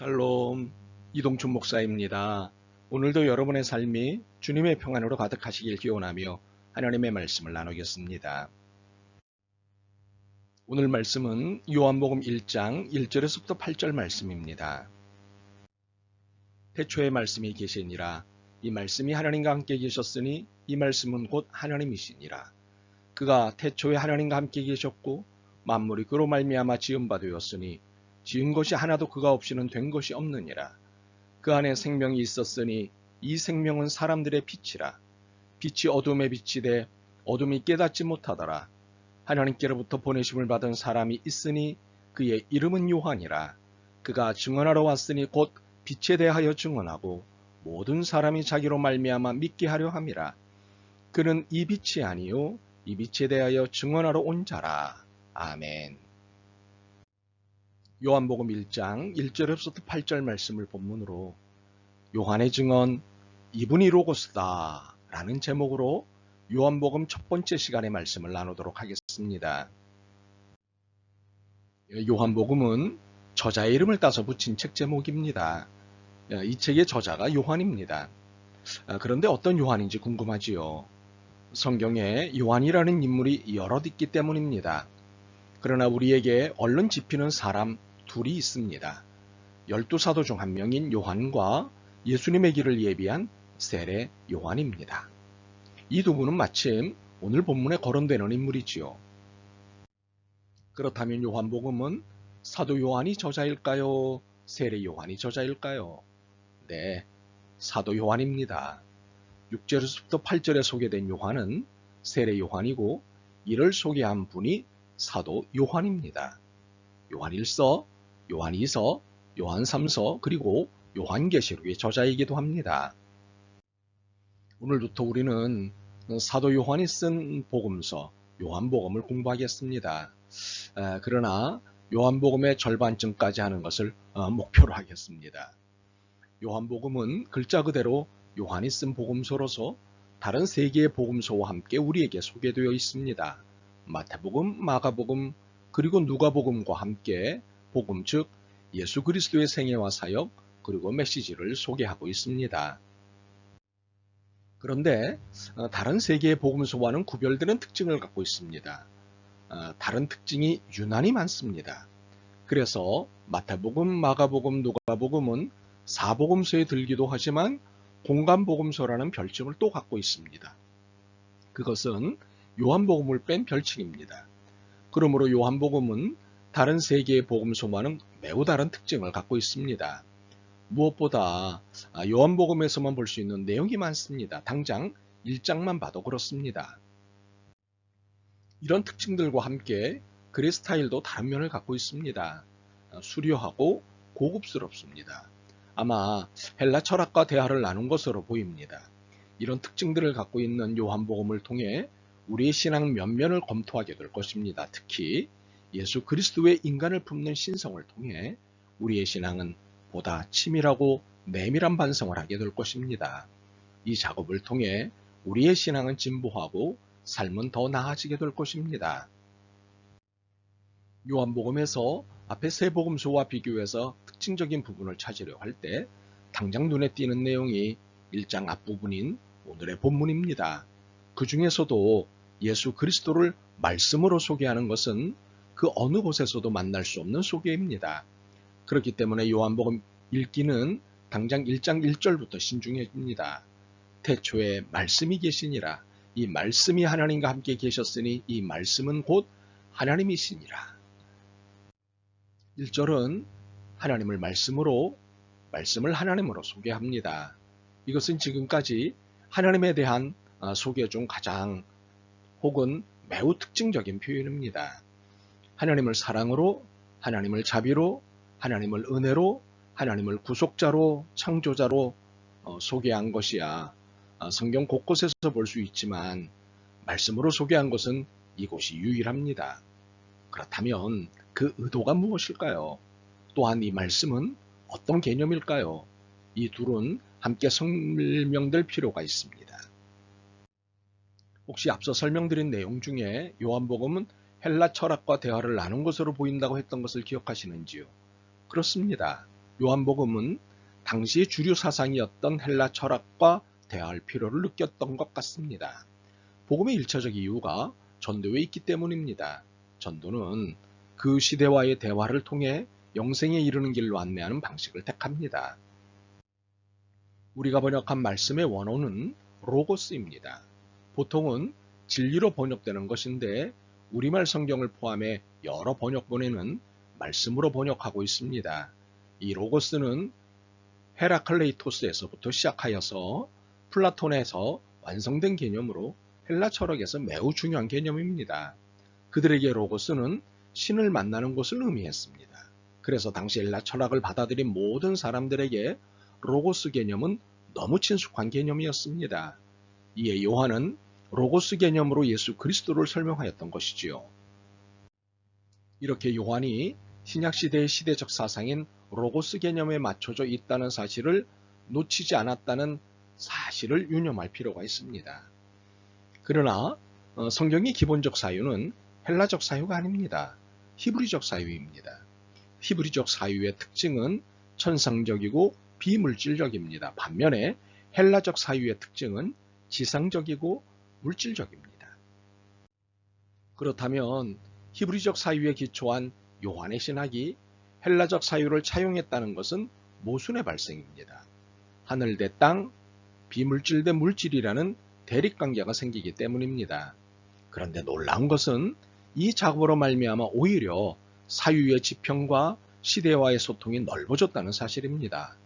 샬롬 이동춘 목사입니다. 오늘도 여러분의 삶이 주님의 평안으로 가득하시길 기원하며 하나님의 말씀을 나누겠습니다. 오늘 말씀은 요한복음 1장 1절에서부터 8절 말씀입니다. 태초에 말씀이 계시니라 이 말씀이 하나님과 함께 계셨으니 이 말씀은 곧 하나님이시니라. 그가 태초에 하나님과 함께 계셨고 만물이 그로 말미암아 지은 바 되었으니 지은 것이 하나도 그가 없이는 된 것이 없느니라. 그 안에 생명이 있었으니 이 생명은 사람들의 빛이라. 빛이 어둠에 빛이 돼 어둠이 깨닫지 못하더라. 하나님께로부터 보내심을 받은 사람이 있으니 그의 이름은 요한이라. 그가 증언하러 왔으니 곧 빛에 대하여 증언하고 모든 사람이 자기로 말미암아 믿게 하려 함이라. 그는 이 빛이 아니요 이 빛에 대하여 증언하러 온 자라. 아멘. 요한복음 1장 1절에서부터 8절 말씀을 본문으로 요한의 증언 이분이 로고스다 라는 제목으로 요한복음 첫 번째 시간의 말씀을 나누도록 하겠습니다. 요한복음은 저자의 이름을 따서 붙인 책 제목입니다. 이 책의 저자가 요한입니다. 그런데 어떤 요한인지 궁금하지요. 성경에 요한이라는 인물이 여럿 있기 때문입니다. 그러나 우리에게 얼른 집히는 사람 둘이 있습니다. 열두 사도 중 한 명인 요한과 예수님의 길을 예비한 세례 요한입니다. 이 두 분은 마침 오늘 본문에 거론되는 인물이지요. 그렇다면 요한복음은 사도 요한이 저자일까요? 세례 요한이 저자일까요? 네, 사도 요한입니다. 6절에서부터 8절에 소개된 요한은 세례 요한이고 이를 소개한 분이 사도 요한입니다. 요한 1서, 요한 2서, 요한 3서, 그리고 요한계시록의 저자이기도 합니다. 오늘부터 우리는 사도 요한이 쓴 복음서, 요한복음을 공부하겠습니다. 그러나 요한복음의 절반쯤까지 하는 것을 어, 목표로 하겠습니다. 요한복음은 글자 그대로 요한이 쓴 복음서로서 다른 세 개의 복음서와 함께 우리에게 소개되어 있습니다. 마태복음, 마가복음, 그리고 누가복음과 함께 복음 즉 예수 그리스도의 생애와 사역 그리고 메시지를 소개하고 있습니다. 그런데 어, 다른 세 개의 복음서와는 구별되는 특징을 갖고 있습니다. 어, 다른 특징이 유난히 많습니다. 그래서 마태복음, 마가복음, 누가복음은 사복음서에 들기도 하지만 공간복음서라는 별칭을 또 갖고 있습니다. 그것은 요한복음을 뺀 별칭입니다. 그러므로 요한복음은 다른 세 개의 복음서와는 매우 다른 특징을 갖고 있습니다. 무엇보다 요한복음에서만 볼 수 있는 내용이 많습니다. 당장 1장만 봐도 그렇습니다. 이런 특징들과 함께 글의 스타일도 다른 면을 갖고 있습니다. 수려하고 고급스럽습니다. 아마 헬라 철학과 대화를 나눈 것으로 보입니다. 이런 특징들을 갖고 있는 요한복음을 통해 우리의 신앙 면면을 검토하게 될 것입니다. 특히 예수 그리스도의 인간을 품는 신성을 통해 우리의 신앙은 보다 치밀하고 내밀한 반성을 하게 될 것입니다. 이 작업을 통해 우리의 신앙은 진보하고 삶은 더 나아지게 될 것입니다. 요한복음에서 앞에 세 복음서와 비교해서 특징적인 부분을 찾으려 할 때 당장 눈에 띄는 내용이 1장 앞부분인 오늘의 본문입니다. 그 중에서도 예수 그리스도를 말씀으로 소개하는 것은 그 어느 곳에서도 만날 수 없는 소개입니다. 그렇기 때문에 요한복음 읽기는 당장 1장 1절부터 신중해집니다. 태초에 말씀이 계시니라. 이 말씀이 하나님과 함께 계셨으니 이 말씀은 곧 하나님이시니라. 1절은 하나님을 말씀으로, 말씀을 하나님으로 소개합니다. 이것은 지금까지 하나님에 대한 어, 소개 중 가장 혹은 매우 특징적인 표현입니다. 하나님을 사랑으로, 하나님을 자비로, 하나님을 은혜로, 하나님을 구속자로, 창조자로 어, 소개한 것이야 어, 성경 곳곳에서 볼 수 있지만 말씀으로 소개한 것은 이곳이 유일합니다. 그렇다면 그 의도가 무엇일까요? 또한 이 말씀은 어떤 개념일까요? 이 둘은 함께 설명될 필요가 있습니다. 혹시 앞서 설명드린 내용 중에 요한복음은 헬라 철학과 대화를 나눈 것으로 보인다고 했던 것을 기억하시는지요? 그렇습니다. 요한복음은 당시 주류 사상이었던 헬라 철학과 대화할 필요를 느꼈던 것 같습니다. 복음의 일차적 이유가 전도에 있기 때문입니다. 전도는 그 시대와의 대화를 통해 영생에 이르는 길로 안내하는 방식을 택합니다. 우리가 번역한 말씀의 원어는 로고스입니다. 보통은 진리로 번역되는 것인데 우리말 성경을 포함해 여러 번역본에는 말씀으로 번역하고 있습니다. 이 로고스는 헤라클레이토스에서부터 시작하여서 플라톤에서 완성된 개념으로 헬라 철학에서 매우 중요한 개념입니다. 그들에게 로고스는 신을 만나는 곳을 의미했습니다. 그래서 당시 헬라 철학을 받아들인 모든 사람들에게 로고스 개념은 너무 친숙한 개념이었습니다. 이에 요한은 로고스 개념으로 예수 그리스도를 설명하였던 것이지요. 이렇게 요한이 신약시대의 시대적 사상인 로고스 개념에 맞춰져 있다는 사실을 놓치지 않았다는 사실을 유념할 필요가 있습니다. 그러나 어, 성경의 기본적 사유는 헬라적 사유가 아닙니다. 히브리적 사유입니다. 히브리적 사유의 특징은 천상적이고 비물질적입니다. 반면에 헬라적 사유의 특징은 지상적이고 물질적입니다. 그렇다면 히브리적 사유에 기초한 요한의 신학이 헬라적 사유를 차용했다는 것은 모순의 발생입니다. 하늘 대 땅, 비물질 대 물질이라는 대립관계가 생기기 때문입니다. 그런데 놀라운 것은 이 작업으로 말미암아 오히려 사유의 지평과 시대와의 소통이 넓어졌다는 사실입니다.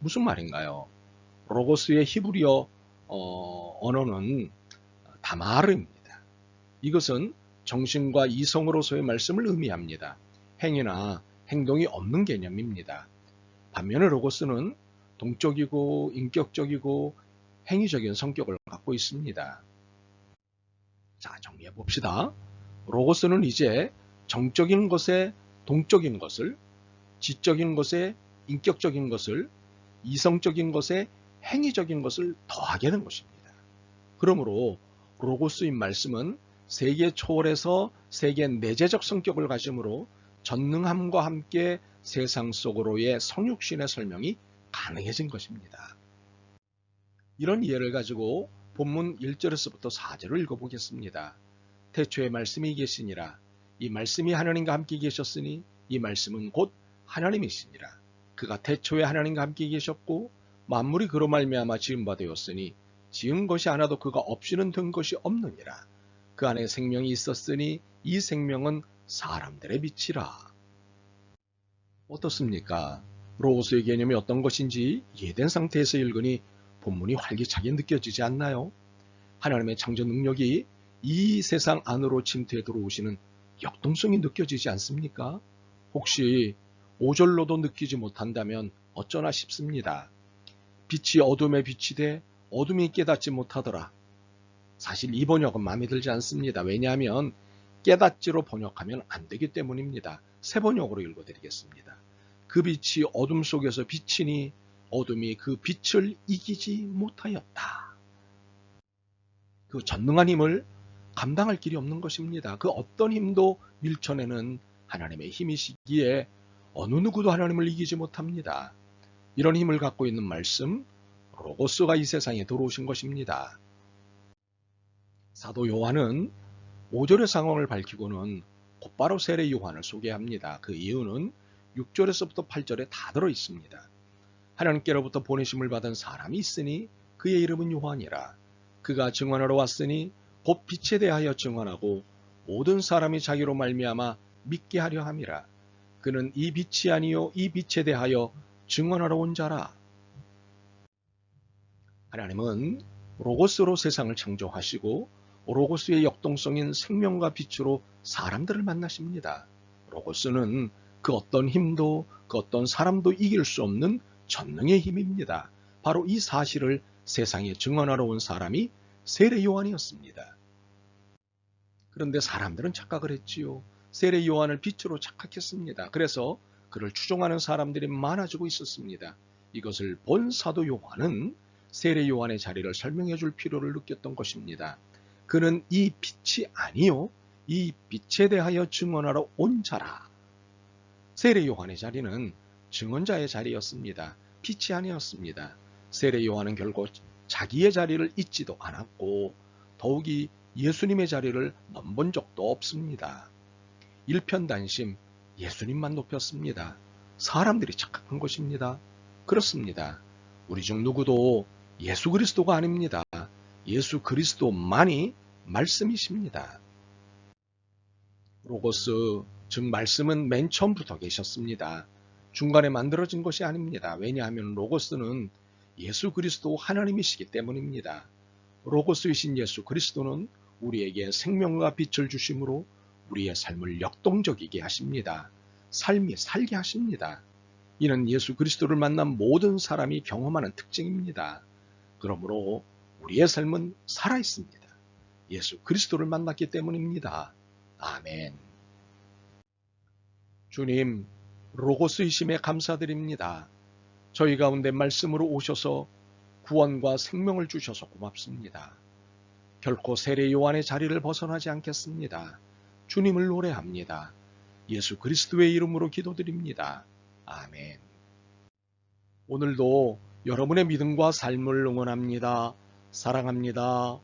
무슨 말인가요? 로고스의 히브리어 어, 언어는 다마르입니다. 이것은 정신과 이성으로서의 말씀을 의미합니다. 행위나 행동이 없는 개념입니다. 반면에 로고스는 동적이고 인격적이고 행위적인 성격을 갖고 있습니다. 자, 정리해 봅시다. 로고스는 이제 정적인 것에 동적인 것을, 지적인 것에 인격적인 것을, 이성적인 것에 행위적인 것을 더하게 된 것입니다. 그러므로 로고스인 말씀은 세계 초월에서 세계 내재적 성격을 가지므로 전능함과 함께 세상 속으로의 성육신의 설명이 가능해진 것입니다. 이런 이해를 가지고 본문 1절에서부터 4절을 읽어보겠습니다. 태초에 말씀이 계시니라 이 말씀이 하나님과 함께 계셨으니 이 말씀은 곧 하나님이시니라. 그가 태초에 하나님과 함께 계셨고 만물이 그로 말미암아 지은 바 되었으니 지은 것이 하나도 그가 없이는 된 것이 없느니라. 그 안에 생명이 있었으니 이 생명은 사람들의 빛이라. 어떻습니까? 로고스의 개념이 어떤 것인지 이해된 상태에서 읽으니 본문이 활기차게 느껴지지 않나요? 하나님의 창조 능력이 이 세상 안으로 침투해 들어오시는 역동성이 느껴지지 않습니까? 혹시 오절로도 느끼지 못한다면 어쩌나 싶습니다. 빛이 어둠에 돼 어둠이 깨닫지 못하더라. 사실 이 번역은 마음에 들지 않습니다. 왜냐하면 깨닫지로 번역하면 안 되기 때문입니다. 새 번역으로 읽어드리겠습니다. 그 빛이 어둠 속에서 비치니 어둠이 그 빛을 이기지 못하였다. 그 전능한 힘을 감당할 길이 없는 것입니다. 그 어떤 힘도 밀쳐내는 하나님의 힘이시기에 어느 누구도 하나님을 이기지 못합니다. 이런 힘을 갖고 있는 말씀, 로고스가 이 세상에 들어오신 것입니다. 사도 요한은 5절의 상황을 밝히고는 곧바로 세례 요한을 소개합니다. 그 이유는 6절에서부터 8절에 다 들어 있습니다. 하나님께로부터 보내심을 받은 사람이 있으니 그의 이름은 요한이라. 그가 증언하러 왔으니 곧 빛에 대하여 증언하고 모든 사람이 자기로 말미암아 믿게 하려 함이라. 그는 이 빛이 아니요 이 빛에 대하여 증언하러 온 자라. 하나님은 로고스로 세상을 창조하시고 로고스의 역동성인 생명과 빛으로 사람들을 만나십니다. 로고스는 그 어떤 힘도 그 어떤 사람도 이길 수 없는 전능의 힘입니다. 바로 이 사실을 세상에 증언하러 온 사람이 세례 요한이었습니다. 그런데 사람들은 착각을 했지요. 세례 요한을 빛으로 착각했습니다. 그래서 그를 추종하는 사람들이 많아지고 있었습니다. 이것을 본 사도 요한은 세례 요한의 자리를 설명해 줄 필요를 느꼈던 것입니다. 그는 이 빛이 아니요 이 빛에 대하여 증언하러 온 자라. 세례 요한의 자리는 증언자의 자리였습니다. 빛이 아니었습니다. 세례 요한은 결국 자기의 자리를 잊지도 않았고 더욱이 예수님의 자리를 넘본 적도 없습니다. 일편단심 예수님만 높였습니다. 사람들이 착각한 것입니다. 그렇습니다. 우리 중 누구도 예수 그리스도가 아닙니다. 예수 그리스도만이 말씀이십니다. 로고스, 즉 말씀은 맨 처음부터 계셨습니다. 중간에 만들어진 것이 아닙니다. 왜냐하면 로고스는 예수 그리스도 하나님이시기 때문입니다. 로고스이신 예수 그리스도는 우리에게 생명과 빛을 주심으로 우리의 삶을 역동적이게 하십니다. 삶이 살게 하십니다. 이는 예수 그리스도를 만난 모든 사람이 경험하는 특징입니다. 그러므로 우리의 삶은 살아 있습니다. 예수 그리스도를 만났기 때문입니다. 아멘. 주님, 로고스이심에 감사드립니다. 저희 가운데 말씀으로 오셔서 구원과 생명을 주셔서 고맙습니다. 결코 세례 요한의 자리를 벗어나지 않겠습니다. 주님을 노래합니다. 예수 그리스도의 이름으로 기도드립니다. 아멘. 오늘도 여러분의 믿음과 삶을 응원합니다. 사랑합니다.